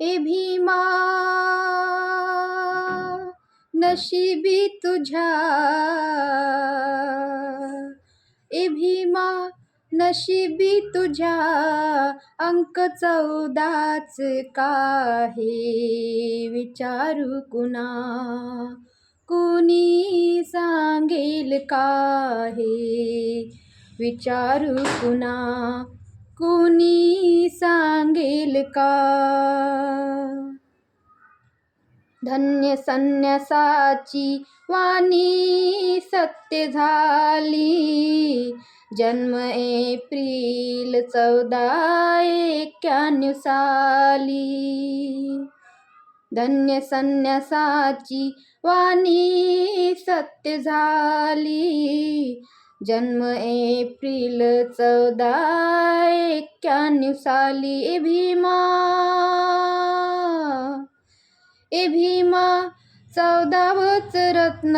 ए भीमा नशिबी तुझ्या. ए भीमा नशिबी तुझ्या अंक चौदाच काहे विचारू कुणा? कुणी सांगेल काहे विचारू कुणा? कुणी सांग होईल का धन्य संन्यासाची वाणी सत्य झाली. जन्म एप्रिल चौदा एक्क्याण्णव साली. धन्य संन्यासाची वाणी सत्य झाली. जन्म एप्रिल चौदा एक्क्याण्णव साली ए भीमा ए भीमा चौदावच रत्न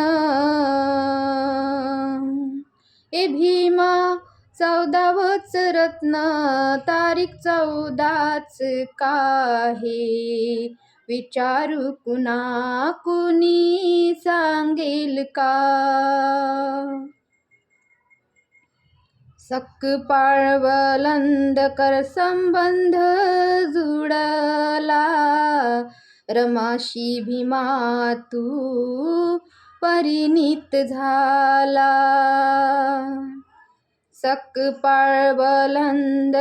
ए भीमा चौदावच रत्न तारीख चौदाच काहे? विचारू कुणा कुणी सांगेल का? सक्क कर संबंध जुडला रमाशी भीमा तू परिणित झाला. सक्क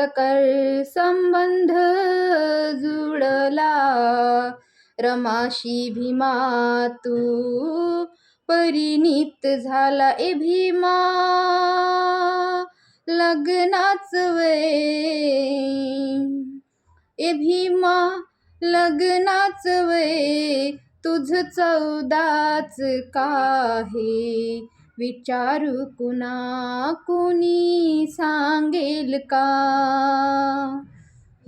कर संबंध जुडला रमाशी भीमा तू परिणित झाला. ए भीमा! लग्नाच वे ए भीमा लग्नाच वे तुझ चौदाच काहे? विचारू कुणा कुणी सांगेल का?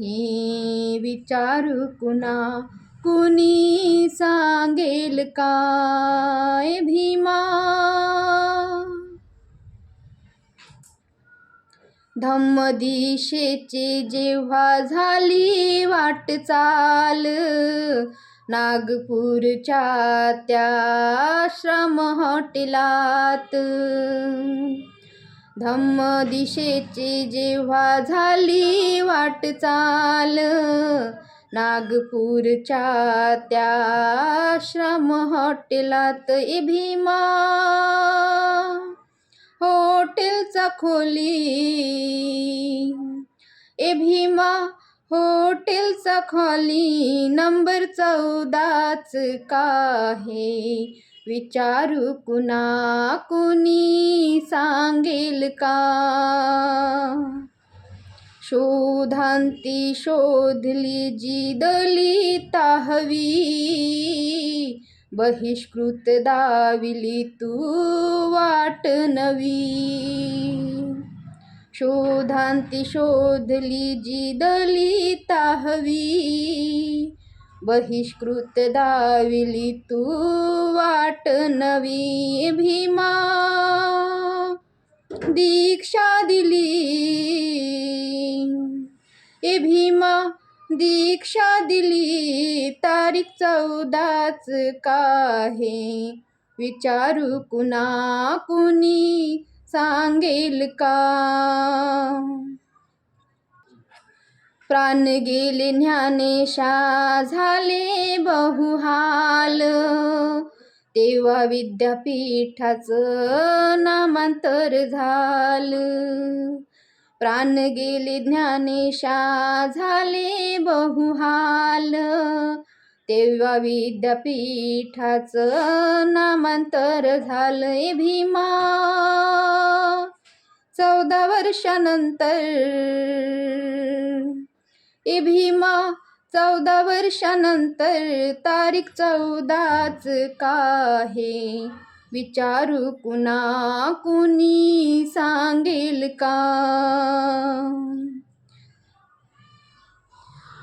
हे विचारू कुणा कुणी सांगेल का? ए भीमा धम्मदिशेचे जेव्हा झाली वाटचाल नागपूरच्या त्या श्रम हॉटेलात. धम्मदिशेचे जेव्हा झाली वाटचाल नागपूरच्या त्या श्रम हॉटेलात ए भीमा खोली ए भीमा हॉटेलचा खोली नंबर चौदाच काहे विचारू कुणा कुणी सांगेल का शोधांती शोधली जी दलिता हवी बहिष्कृत दाविली तू वाट नवी. शोधांती शोधली जी दलिता हवी. बहिष्कृत दाविली तू वाट नवी भीमा. दीक्षा दिली ए भीमा. दीक्षा दिली तारीख चौदाच काहे? विचारू कुणा कुणी सांगेल का? प्राण गेले ज्ञानेशा झाले बहुहाल. तेव्हा विद्यापीठाचं नामांतर झालं. प्राण गेले ज्ञानेशा झाले बहुहाल. तेव्हा विद्यापीठाचं नामांतर झालंय भीमा. चौदा वर्षानंतर ए भीमा चौदा वर्षानंतर तारीख चौदाच का आहे? विचारू कुणा कुणी सांगेल का?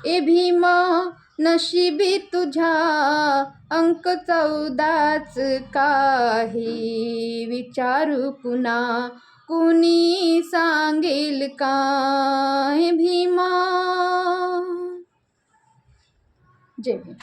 ए भीमा नशिबी तुझ्या अंक चौदाच काही. विचारू कुणा कुणी सांगेल का? भीमा. जय भीम.